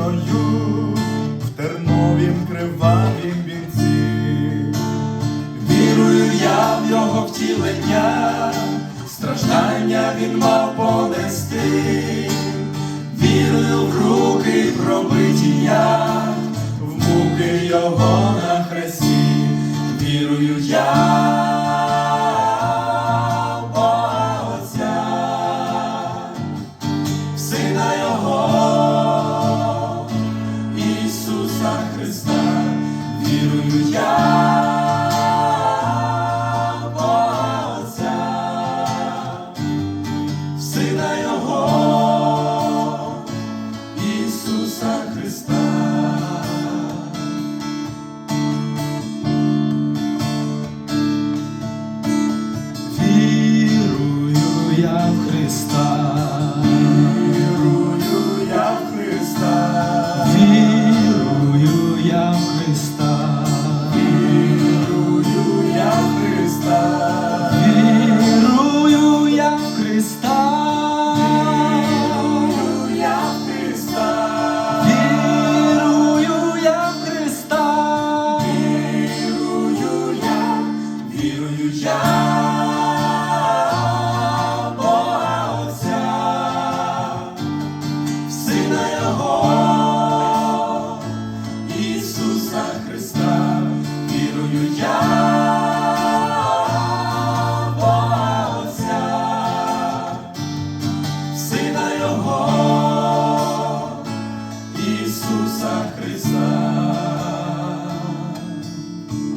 Україною в терновім кривавім бійці, вірую я в його втілення, страждання він мав понести. Ісуса Христа, вірую я. я Бога Отця, Сина Його, Ісуса Христа, вірую я, Бога Сина Його, Ісуса Христа.